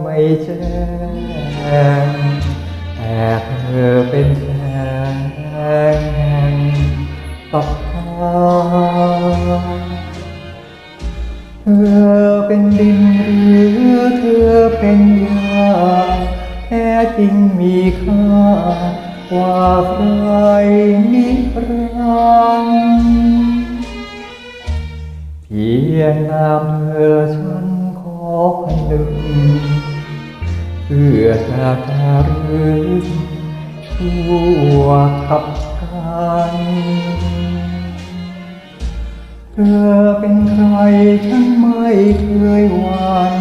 ไม่แจ้งแต่เธอเป็นแสงแห่งปักตาเธอเป็นดินหรือเธอเป็นหญ้าแท้จริงมีค่ากว่าใครนิรันดร์เพียงนามเธอฉันขอพนึก เพื่อจะการึกชั่วกับกันเธอเป็นใครฉันไม่เคยหวัน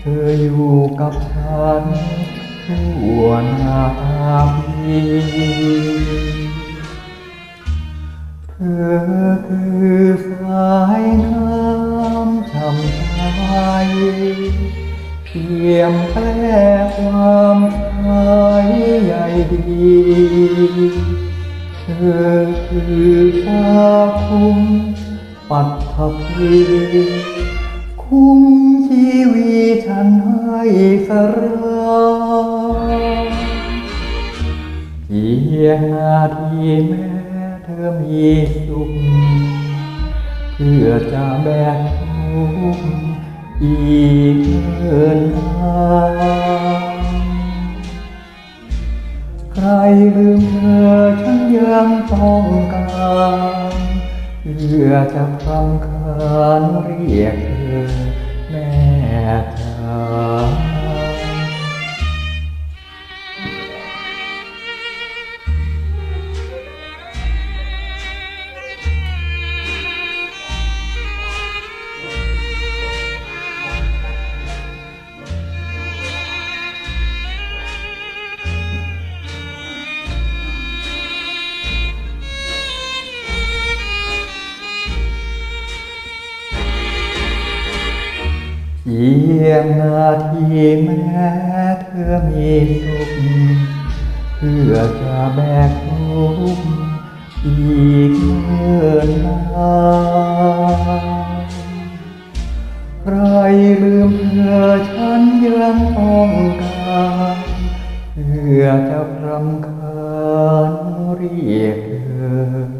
เธออยู่กับฉันชั่วนาทีเธอคือสาย ยมแปลความหายใหญ่ดีเธอคือฟ้าคุ้มปัตถพีคุ้มชีวิตฉันให้สรางเพียงนาทีแม้เธอมีสุขเพื่อจะแบกทุกข์ อีกเกินทางใครลืมเธอฉันยังต้องการเพื่อจะคำการเรียกเธอ เพียงนาทีแม้เธอมีสุขเพื่อจะแบกทุกข์อีกเนิ่นนานใครลืมเธอฉันยังต้องการเพื่อจะพรำคาญเรียกเธอ